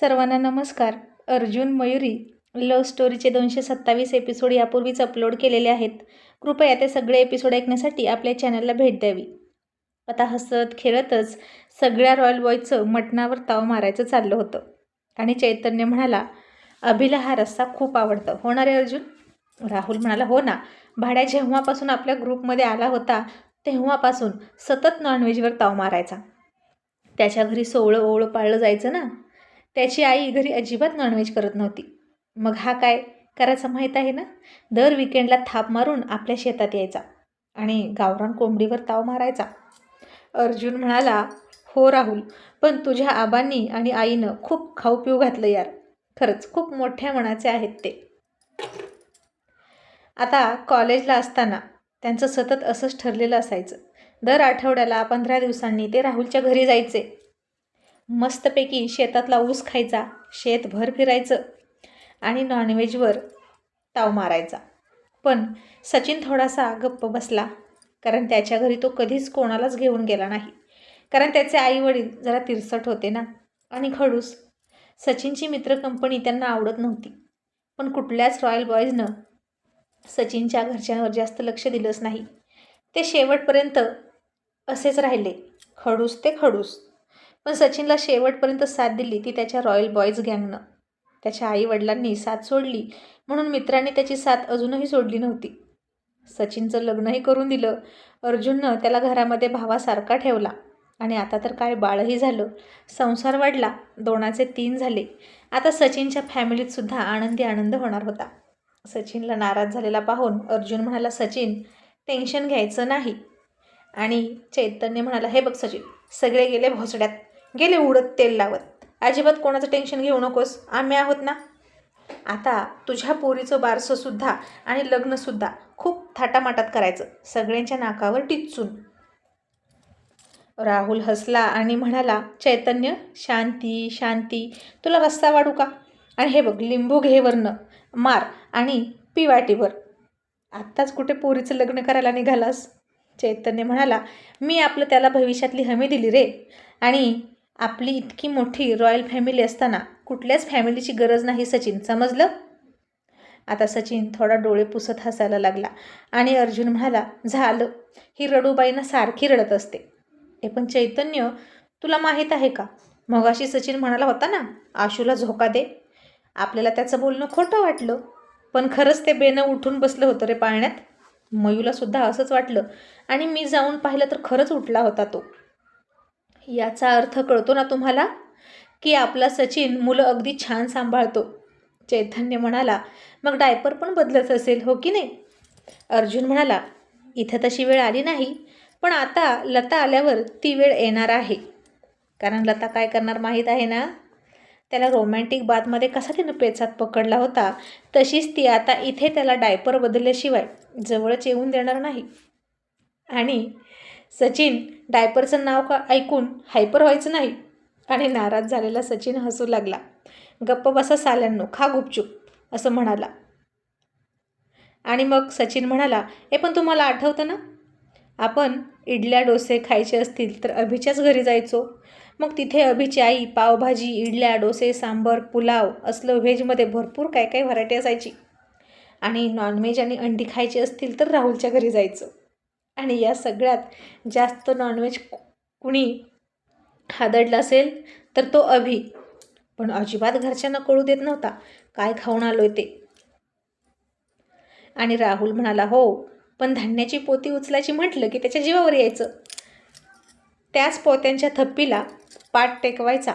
सर्वांना नमस्कार. अर्जुन मयुरी लव्ह स्टोरीचे दोनशे सत्तावीस एपिसोड यापूर्वीच अपलोड केलेले आहेत. कृपया ते सगळे एपिसोड ऐकण्यासाठी आपल्या चॅनलला भेट द्यावी. आता हसत खेळतच सगळ्या रॉयल बॉयचं मटणावर ताव मारायचं चाललं होतं. आणि चैतन्य म्हणाला अभिला हा रस्सा खूप आवडतं. होणार आहे अर्जुन? राहुल म्हणाला हो ना. भाड्या जेव्हापासून आपल्या ग्रुपमध्ये आला होता तेव्हापासून सतत नॉनव्हेजवर ताव मारायचा. त्याच्या घरी सोवळं ओवळं पाळलं जायचं ना? त्याची आई घरी अजिबात नॉनव्हेज करत नव्हती. मग हा काय करायचं माहीत आहे ना? दर विकेंडला थाप मारून आपल्या शेतात यायचा आणि गावरान कोंबडीवर ताव मारायचा. अर्जुन म्हणाला हो राहुल पण तुझ्या आबांनी आणि आईनं खूप खाऊ पिऊ घातलं यार. खरंच खूप मोठ्या मनाचे आहेत ते. आता कॉलेजला असताना त्यांचं सतत असंच ठरलेलं असायचं. दर आठवड्याला पंधरा दिवसांनी ते राहुलच्या घरी जायचे. मस्तपैकी शेतातला ऊस खायचा शेतभर फिरायचं आणि नॉनव्हेजवर ताव मारायचा. पण सचिन थोडासा गप्प बसला कारण त्याच्या घरी तो कधीच कोणालाच घेऊन गेला नाही. कारण त्याचे आईवडील जरा तिरसट होते ना आणि खडूस. सचिनची मित्र कंपनी त्यांना आवडत नव्हती. पण कुठल्याच रॉयल बॉयजनं सचिनच्या घरच्यांवर जास्त लक्ष दिलंच नाही. ते शेवटपर्यंत असेच राहिले. खडूस ते खडूस. पण सचिनला शेवटपर्यंत साथ दिली ती त्याच्या रॉयल बॉयज गँगनं. त्याच्या आईवडिलांनी साथ सोडली म्हणून मित्रांनी त्याची साथ अजूनही सोडली नव्हती. सचिनचं लग्नही करून दिलं. अर्जुननं त्याला घरामध्ये भावासारखा ठेवला. आणि आता तर काय बाळही झालं. संसार वाढला. दोनाचे तीन झाले. आता सचिनच्या फॅमिलीतसुद्धा आनंदी आनंद होणार होता. सचिनला नाराज झालेला पाहून अर्जुन म्हणाला सचिन टेन्शन घ्यायचं नाही. आणि चैतन्य म्हणाला हे बघ सचिन सगळे गेले भोसड्यात. गेले उडत तेल लावत. अजिबात कोणाचं टेन्शन घेऊ नकोस. आम्ही आहोत ना? आता तुझ्या पोरीचं बारसंसुद्धा आणि लग्नसुद्धा खूप थाटामाटात करायचं. सगळ्यांच्या नाकावर टिचून. राहुल हसला आणि म्हणाला चैतन्य शांती शांती. तुला रस्ता वाढू का? आणि हे बघ लिंबू घेवरनं मार आणि पी वाटीवर. आत्ताच कुठे पोरीचं लग्न करायला निघालास? चैतन्य म्हणाला मी आपलं त्याला भविष्यातली हमी दिली रे. आणि आपली इतकी मोठी रॉयल फॅमिली असताना कुठल्याच फॅमिलीची गरज नाही सचिन समजलं? आता सचिन थोडा डोळे पुसत हसायला लागला आणि अर्जुन म्हणाला झालं. ही रडूबाईनं सारखी रडत असते. हे पण चैतन्य तुला माहीत आहे का? मगाशी सचिन म्हणाला होता ना आशूला झोका दे. आपल्याला त्याचं बोलणं खोटं वाटलं. पण खरंच ते बेनं उठून बसलं होतं रे पाळण्यात. मयूलासुद्धा असंच वाटलं आणि मी जाऊन पाहिलं तर खरंच उठला होता तो. याचा अर्थ कळतो ना तुम्हाला? की आपला सचिन मुलं अगदी छान सांभाळतो. चैतन्य म्हणाला मग डायपर पण बदलत असेल हो की नाही? अर्जुन म्हणाला इथं तशी वेळ आली नाही पण आता लता आल्यावर ती वेळ येणार आहे. कारण लता काय करणार माहीत आहे ना? त्याला रोमॅन्टिक बादमध्ये कसा तिनं पेचात पकडला होता तशीच ती आता इथे त्याला डायपर बदलल्याशिवाय जवळच येऊन देणार नाही. आणि सचिन डायपरचं नाव का ऐकून हायपर व्हायचं नाही? आणि नाराज झालेला सचिन हसू लागला. गप्प बसा साल्यांनो खा गुपचूप असं म्हणाला. आणि मग सचिन म्हणाला हे पण तुम्हाला आठवतं ना? आपण इडल्या डोसे खायचे असतील तर अभिच्याच घरी जायचो. मग तिथे अभिची आई पावभाजी इडल्या डोसे सांबर पुलाव असलं व्हेजमध्ये भरपूर काय काय व्हरायटी असायची. आणि नॉनव्हेज आणि अंडी खायची असतील तर राहुलच्या घरी जायचं. आणि या सगळ्यात जास्त नॉनव्हेज कुणी हादडला असेल तर तो अभि. पण अजिबात घरच्यांना कळू देत नव्हता. काय खाऊन आलो ते? आणि राहुल म्हणाला हो पण धान्याची पोती उचलायची म्हटलं की त्याच्या जीवावर यायचं. त्याच पोत्यांच्या थप्पीला पाठ टेकवायचा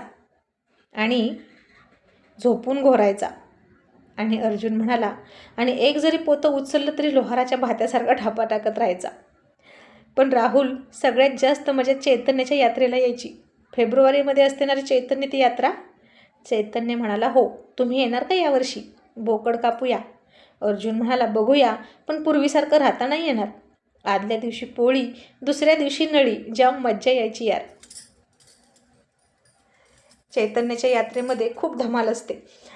आणि झोपून घोरायचा. आणि अर्जुन म्हणाला आणि एक जरी पोतं उचललं तरी लोहाराच्या भात्यासारखा ढापा टाकत राहायचा. पण राहुल सगळ्यात जास्त मजा चैतन्याच्या यात्रेला यायची. फेब्रुवारीमध्ये असते ना चैतन्य ती यात्रा? चैतन्य म्हणाला हो तुम्ही येणार का यावर्षी? बोकड कापूया. अर्जुन म्हणाला बघूया पण पूर्वीसारखं राहता नाही येणार. आदल्या दिवशी पोळी दुसऱ्या दिवशी नळी जाम मज्जा यायची यार. चैतन्याच्या यात्रेमध्ये खूप धमाल असते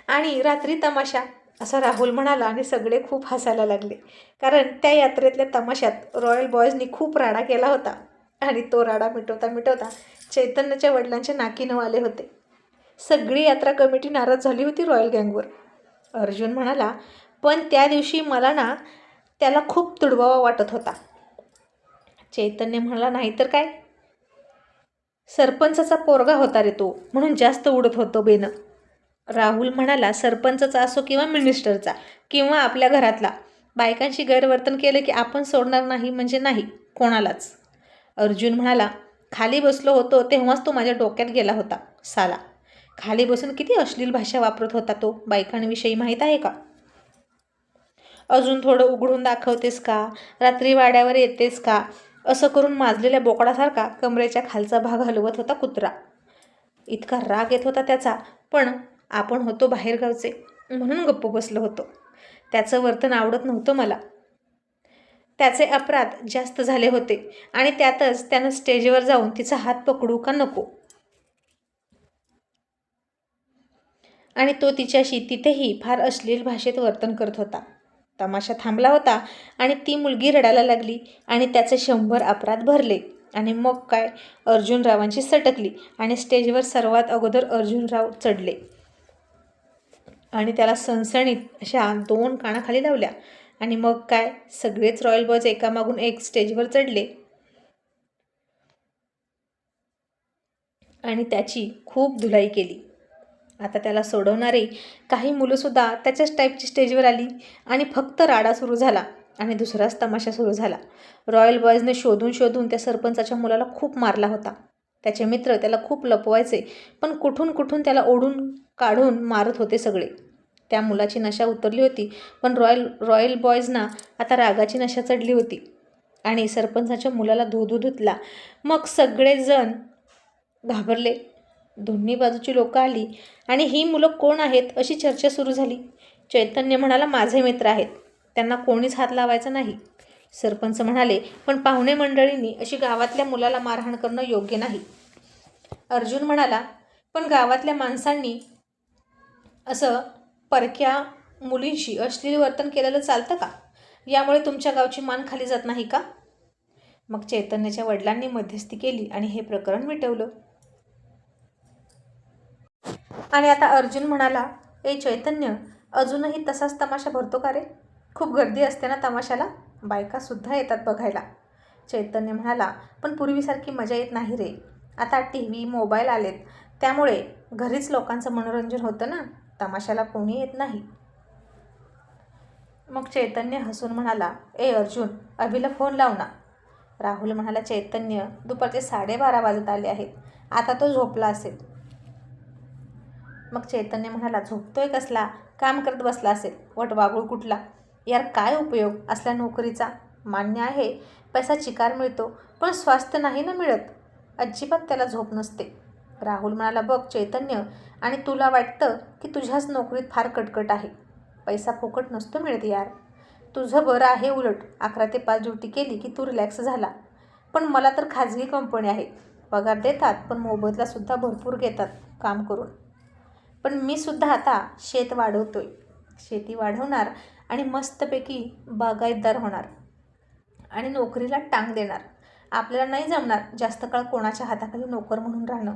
आणि रात्री तमाशा असा राहुल म्हणाला आणि सगळे खूप हसायला लागले. कारण त्या यात्रेतल्या तमाशात रॉयल बॉयजनी खूप राडा केला होता आणि तो राडा मिटवता मिटवता चैतन्याच्या वडिलांचे नाकीनं आले होते. सगळी यात्रा कमिटी नाराज झाली होती रॉयल गँगवर. अर्जुन म्हणाला पण त्या दिवशी मला ना त्याला खूप तुडवावा वाटत होता. चैतन्य म्हणाला नाही तर काय? सरपंचाचा पोरगा होता रे तो म्हणून जास्त उडत होतो बेनं. राहुल म्हणाला सरपंचचा असो किंवा मिनिस्टरचा किंवा आपल्या घरातला. बायकांशी गैरवर्तन केलं की आपण सोडणार नाही म्हणजे नाही कोणालाच. अर्जुन म्हणाला खाली बसलो होतो तेव्हाच तो माझ्या डोक्यात गेला होता साला. खाली बसून किती अश्लील भाषा वापरत होता तो बायकांविषयी माहीत आहे का? अजून थोडं उघडून दाखवतेस का? रात्री वाड्यावर येतेस का? असं करून माजलेल्या बोकडासारखा कमरेच्या खालचा भाग हलवत होता कुत्रा. इतका राग येत होता त्याचा पण आपण होतो बाहेरगावचे. म्हणून गप्प बसलो होतो. त्याचं वर्तन आवडत नव्हतं मला. त्याचे अपराध जास्त झाले होते आणि त्यातच त्यानं स्टेजवर जाऊन तिचा हात पकडू का नको? आणि तो तिच्याशी तिथेही फार अश्लील भाषेत वर्तन करत होता. तमाशा थांबला होता आणि ती मुलगी रडायला लागली आणि त्याचे शंभर अपराध भरले. आणि मग काय? अर्जुनरावांची सटकली आणि स्टेजवर सर्वात अगोदर अर्जुनराव चढले. आणि त्याला सणसणीत अशा दोन कानाखाली लावल्या. आणि मग काय? सगळेच रॉयल बॉयज एकामागून एक स्टेजवर चढले. आणि त्याची खूप धुलाई केली. आता त्याला सोडवणारे काही मुलंसुद्धा त्याच्याच टाईपची स्टेजवर आली आणि फक्त राडा सुरू झाला आणि दुसराच तमाशा सुरू झाला. रॉयल बॉयजने शोधून शोधून त्या सरपंचाच्या मुलाला खूप मारला होता. त्याचे मित्र त्याला खूप लपवायचे पण कुठून कुठून त्याला ओढून काढून मारत होते सगळे. त्या मुलाची नशा उतरली होती पण रॉयल रॉयल बॉयजना आता रागाची नशा चढली होती आणि सरपंचाच्या मुलाला धुधू धुतला. मग सगळेजण घाबरले. दोन्ही बाजूची लोकं आली आणि ही मुलं कोण आहेत अशी चर्चा सुरू झाली. चैतन्य म्हणाला माझे मित्र आहेत. त्यांना कोणीच हात लावायचा नाही. सरपंच म्हणाले पण पाहुणे मंडळींनी अशी गावातल्या मुलाला मारहाण करणं योग्य नाही. अर्जुन म्हणाला पण गावातल्या माणसांनी असं परक्या मुलींशी अश्लील वर्तन केलेलं चालतं का? यामुळे तुमच्या गावची मान खाली जात नाही का? मग चैतन्याच्या वडिलांनी मध्यस्थी केली आणि हे प्रकरण मिटवलं. आणि आता अर्जुन म्हणाला ए चैतन्य अजूनही तसाच तमाशा भरतो का रे? खूप गर्दी असते ना तमाशाला. बायकासुद्धा येतात बघायला. चैतन्य म्हणाला पण पूर्वीसारखी मजा येत नाही रे. आता टी व्ही मोबाईल आलेत. त्यामुळे घरीच लोकांचं मनोरंजन होतं ना? तमाशाला कोणी येत नाही. मग चैतन्य हसून म्हणाला ए अर्जुन अभिला फोन लाव ना. राहुल म्हणाला चैतन्य दुपारचे साडेबारा वाजत आले आहेत. आता तो झोपला असेल. मग चैतन्य म्हणाला झोपतोय कसला? काम करत बसला असेल. वटवागुळ कुठला? यार काय उपयोग? असल्या नोकरीचा मान्य आहे पैसा चिकार मिळतो पण स्वास्थ्य नाही ना मिळत. अजिबात त्याला झोप नसते. राहुल म्हणाला बघ चैतन्य आणि तुला वाटतं की तुझ्याच नोकरीत फार कटकट आहे. पैसा फुकट नसतो मिळत यार. तुझं बरं आहे उलट. अकरा ते पाच ड्युटी केली की तू रिलॅक्स झाला. पण मला तर खाजगी कंपनी आहे. पगार देतात पण मोबदलासुद्धा भरपूर घेतात काम करून. पण मी सुद्धा आता शेत वाढवतोय. शेती वाढवणार आणि मस्तपैकी बागायतदार होणार. आणि नोकरीला टांग देणार. आपल्याला नाही जमणार जास्त काळ कोणाच्या हाताखाली नोकर म्हणून राहणं.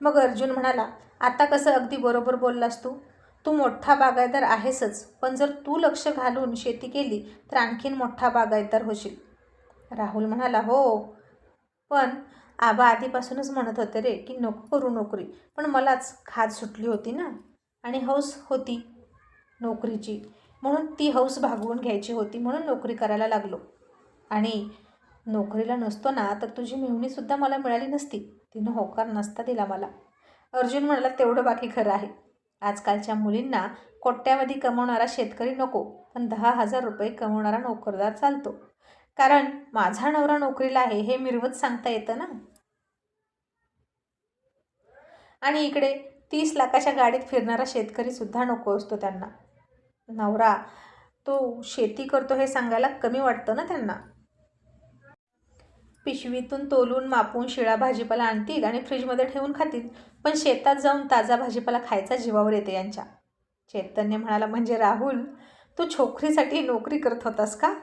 मग अर्जुन म्हणाला आता कसं अगदी बरोबर बोललास तू? तू मोठा बागायतदार आहेसच पण जर तू लक्ष घालून शेती केली तर आणखीन मोठा बागायतदार होशील. राहुल म्हणाला हो पण आबा आधीपासूनच म्हणत होते रे की नको करू नोकरी पण मलाच खाद सुटली होती ना. आणि हौस होती. नोकरीची. म्हणून ती हौस भागवून घ्यायची होती म्हणून नोकरी करायला लागलो. आणि नोकरीला नसतो ना तर तुझी मेहुणीसुद्धा मला मिळाली नसती. तिनं होकार नसता दिला मला. अर्जुन म्हणाला तेवढं बाकी खरं आहे. आजकालच्या मुलींना कोट्यावधी कमवणारा शेतकरी नको पण दहा हजार रुपये कमवणारा नोकरदार चालतो. कारण माझा नवरा नोकरीला आहे हे मिरवत सांगता येतं ना? आणि इकडे तीस लाखाच्या गाडीत फिरणारा शेतकरी सुद्धा नको असतो त्यांना. नवरा. तो शेती करतो हे सांगायला कमी वाटतं ना त्यांना. पिशवीतून तोलून मापून शिळा भाजीपाला आणतील आणि फ्रीजमध्ये ठेवून खातील. पण शेतात जाऊन ताजा भाजीपाला खायचा जीवावर येते यांच्या. चैतन्य म्हणाला म्हणजे राहुल तू छोकरीसाठी नोकरी करत होतास का?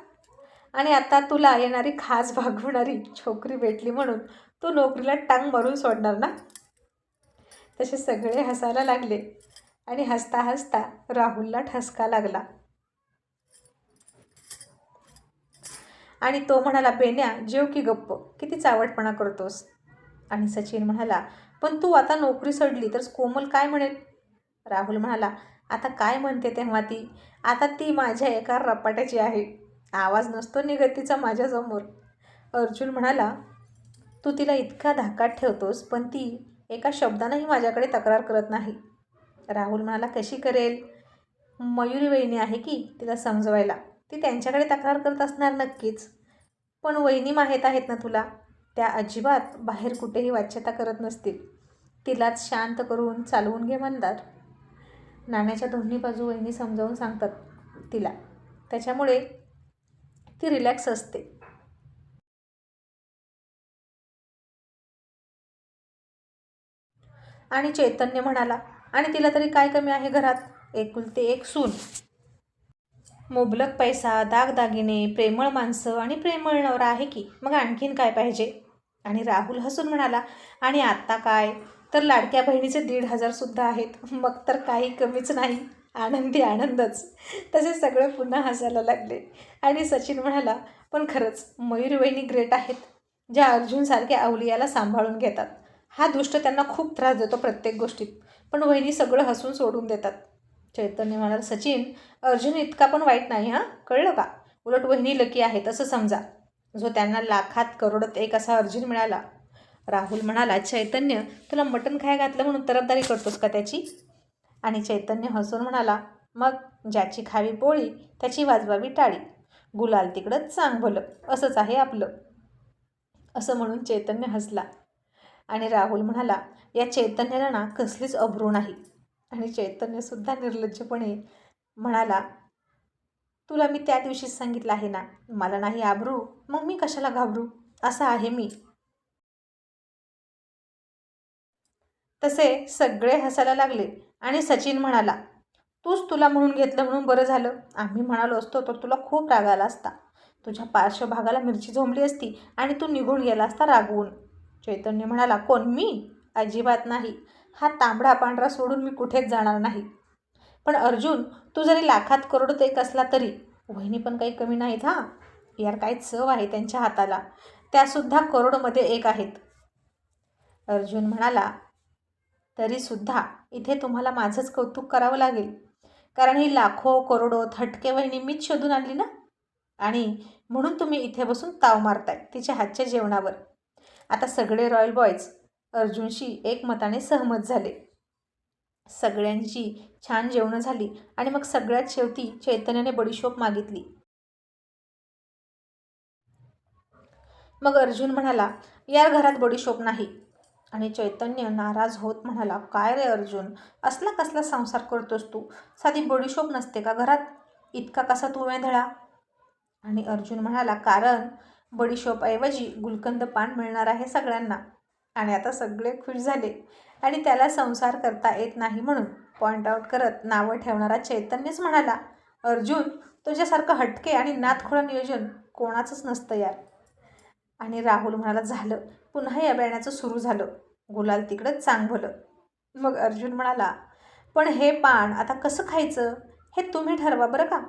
आणि आता तुला येणारी खास भागवणारी छोकरी भेटली म्हणून तू नोकरीला टांग मारून सोडणार ना? तसे सगळे हसायला लागले. आणि हसता हसता राहुलला ठसका लागला. आणि तो म्हणाला बेन्या जेव की गप्प किती चावटपणा करतोस. आणि सचिन म्हणाला पण तू आता नोकरी सोडली तर कोमल काय म्हणेल? राहुल म्हणाला आता काय म्हणते तेव्हा ती? आता ती माझ्या एका रपाट्याची आहे. आवाज नसतो निघत तिचा माझ्यासमोर. अर्जुन म्हणाला तू तिला इतका धाकात ठेवतोस पण ती एका शब्दानंही माझ्याकडे तक्रार करत नाही. राहुल म्हणाला कशी करेल? मयुरी वहिनी आहे की तिला समजवायला? ती त्यांच्याकडे तक्रार करत असणार नक्कीच. पण वहिनी माहीत आहेत ना तुला त्या अजिबात बाहेर कुठेही वाच्यता करत नसतील. तिलाच शांत करून चालवून घे म्हणतात. नाण्याच्या दोन्ही बाजू वहिनी समजावून सांगतात तिला. त्याच्यामुळे ती रिलॅक्स असते. आणि चैतन्य म्हणाला आणि तिला तरी काय कमी आहे घरात? एकुलते एक सून. मुबलक पैसा दागदागिने प्रेमळ माणसं आणि प्रेमळ नवरा आहे की? मग आणखीन काय पाहिजे? आणि राहुल हसून म्हणाला आणि आत्ता काय? तर लाडक्या बहिणीचे दीड हजारसुद्धा आहेत. मग तर काही कमीच नाही. आनंदी आनंदच. तसे सगळे पुन्हा हसायला लागले. आणि सचिन म्हणाला पण खरंच मयूर वहिनी ग्रेट आहेत. ज्या अर्जुनसारख्या अवलियाला सांभाळून घेतात. हा दुष्ट त्यांना खूप त्रास देतो प्रत्येक गोष्टीत. पण वहिनी सगळं हसून सोडून देतात. चैतन्य म्हणाल सचिन अर्जुन इतका पण वाईट नाही हां? कळलं का? उलट वहिनी लकी आहेत असं समजा. जो त्यांना लाखात करोडत एक असा अर्जुन मिळाला. राहुल म्हणाला चैतन्य तुला मटण खाय घातलं म्हणून तरफदारी करतोस का त्याची? आणि चैतन्य हसून म्हणाला मग ज्याची खावी पोळी त्याची वाजवावी टाळी. गुलाल तिकडं चांग भलं असंच आहे आपलं. असं म्हणून चैतन्य हसला. आणि राहुल म्हणाला या चैतन्याला ना कसलीच अब्रू नाही. आणि चैतन्यसुद्धा निर्लज्जपणे म्हणाला तुला मी त्या दिवशीच सांगितलं आहे ना मला नाही आबरू मग मी कशाला घाबरू? असं आहे मी. तसे सगळे हसायला लागले आणि सचिन म्हणाला तूच तुला म्हणून घेतलं म्हणून बरं झालं. आम्ही म्हणालो असतो तर तुला खूप राग आला असता. तुझ्या पार्श्वभागाला मिरची झोंबली असती आणि तू निघून गेला असता रागवून. चैतन्य म्हणाला कोण? मी? अजिबात नाही. हा तांबडा पांढरा सोडून मी कुठेच जाणार नाही. पण अर्जुन तू जरी लाखात करोडत एक असला तरी वहिनी पण काही कमी नाहीत हां? यार काय चव आहे त्यांच्या हाताला. त्यासुद्धा करोडमध्ये एक आहेत. अर्जुन म्हणाला तरीसुद्धा इथे तुम्हाला माझंच कौतुक करावं लागेल. कारण ही लाखो करोडो थटके वहिनी मीच शोधून आणली ना? आणि म्हणून तुम्ही इथे बसून ताव मारताय तिच्या हातच्या जेवणावर. आता सगळे रॉयल बॉयज अर्जुनशी एकमताने सहमत झाले. सगळ्यांची छान जेवणं झाली आणि मग सगळ्यात शेवटी चैतन्याने बडीशोप मागितली. मग अर्जुन म्हणाला यार घरात बडीशोप नाही. आणि चैतन्य नाराज होत म्हणाला काय रे अर्जुन असला कसला संसार करतोस तू? साधी बडीशोप नसते का घरात? इतका कसा तू वेंधळा आणि अर्जुन म्हणाला कारण बडीशोपऐवजी गुलकंद पान मिळणार आहे सगळ्यांना. आणि आता सगळे खुश झाले. आणि त्याला संसार करता येत नाही म्हणून पॉईंट आऊट करत नावं ठेवणारा चैतन्यच म्हणाला अर्जुन तुझ्यासारखं हटके आणि नातखोळं नियोजन कोणाचंच नसतं यार. आणि राहुल म्हणाला झालं. पुन्हा या बेण्याचं सुरू झालं. गुलाल तिकडं चांगलं मग अर्जुन म्हणाला पण हे पान आता कसं खायचं? हे तुम्ही ठरवा बरं का.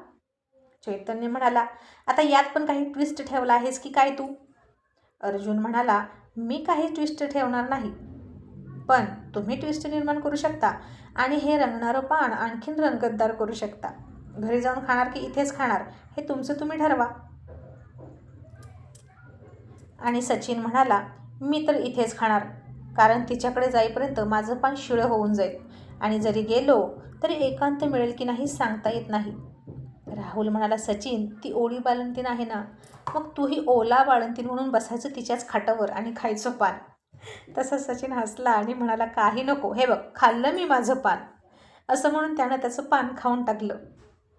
चैतन्य म्हणाला आता यात पण काही ट्विस्ट ठेवला आहेस की काय तू? अर्जुन म्हणाला मी काही ट्विस्ट ठेवणार नाही पण तुम्ही ट्विस्ट निर्माण करू शकता आणि हे रंगणारं पान आणखीन रंगतदार करू शकता. घरी जाऊन खाणार की इथेच खाणार हे तुमचं तुम्ही ठरवा. आणि सचिन म्हणाला मी तर इथेच खाणार कारण तिच्याकडे जाईपर्यंत माझं पान शिळं होऊन जाईल आणि जरी गेलो तरी एकांत मिळेल की नाही सांगता येत नाही. राहुल म्हणाला सचिन ती ओळी बाळंतीन आहे ना? मग तूही ओला बाळंतीन म्हणून बसायचं तिच्याच खाटावर आणि खायचं पान. तसं सचिन हसला आणि म्हणाला काही नको हे बघ खाल्लं मी माझं पान. असं म्हणून त्यानं त्याचं पान खाऊन टाकलं.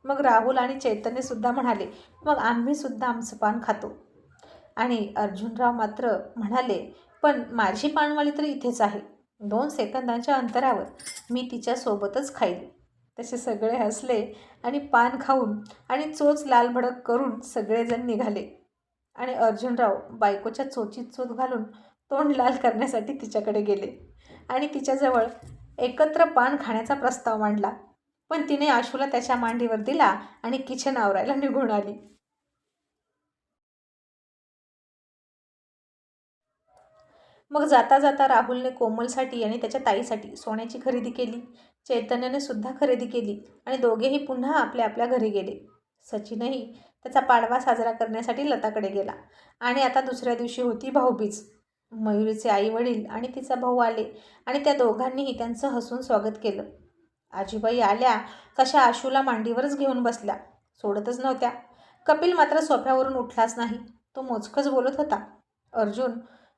मग राहुल आणि चैतन्यसुद्धा म्हणाले मग आम्हीसुद्धा आमचं पान खातो. आणि अर्जुनराव मात्र म्हणाले पण माझी पानवाली तर इथेच आहे. दोन सेकंदांच्या अंतरावर मी तिच्यासोबतच खाईल तसे सगळे हसले आणि पान खाऊन आणि चोच लाल भडक करून सगळेजण निघाले. आणि अर्जुनराव बायकोच्या चोचीत चोच घालून तोंड लाल करण्यासाठी तिच्याकडे गेले. आणि तिच्याजवळ एकत्र पान खाण्याचा प्रस्ताव मांडला. पण तिने आशूला त्याच्या मांडीवर दिला आणि किचन आवरायला निघून आली. मग जाता जाता राहुलने कोमलसाठी आणि त्याच्या ताईसाठी सोन्याची खरेदी केली. चैतन्याने सुद्धा खरेदी केली आणि दोघेही पुन्हा आपल्या आपल्या घरी गेले. सचिनही त्याचा पाडवा साजरा करण्यासाठी लताकडे गेला आणि आता दुसऱ्या दिवशी होती भाऊबीज. मयुरीचे आई वडील आणि तिचा भाऊ आले आणि त्या दोघांनीही त्यांचं हसून स्वागत केलं. आजीबाई आल्या तशा आशूला मांडीवरच घेऊन बसल्या. सोडतच नव्हत्या. कपिल मात्र सोफ्यावरून उठलाच नाही. तो मोजकच बोलत होता. अर्जुन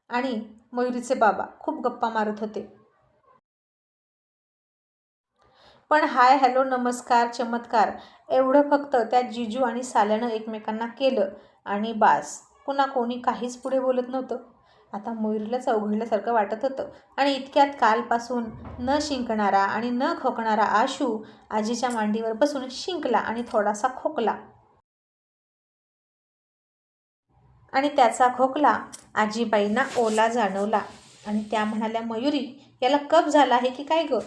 आणि मयुरीचे बाबा खूप गप्पा मारत होते. पण हाय हॅलो नमस्कार चमत्कार. एवढं फक्त त्या जिजू आणि साल्यानं एकमेकांना केलं आणि बास. पुन्हा कोणी काहीच पुढे बोलत नव्हतं. आता मयुरीलाच अवघडल्यासारखं वाटत होतं. आणि इतक्यात कालपासून न शिंकणारा आणि न खोकणारा आशू आजीच्या मांडीवर बसून शिंकला आणि थोडासा खोकला. आणि त्याचा खोकला आजीबाईंना ओला जाणवला. आणि त्या म्हणाल्या मयुरी याला कप झाला आहे की काय गं?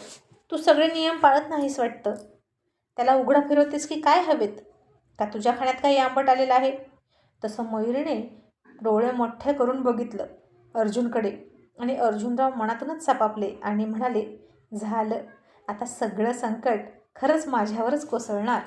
तू सगळे नियम पाळत नाहीस वाटतं. त्याला उघडा फिरवतेस की काय हवेत? का तुझ्या खाण्यात काही आंबट आलेलं आहे? तसं मयुरीने डोळे मोठे करून बघितलं अर्जुनकडे आणि अर्जुनराव मनातूनच सापापले आणि म्हणाले झालं. आता सगळं संकट खरंच माझ्यावरच कोसळणार.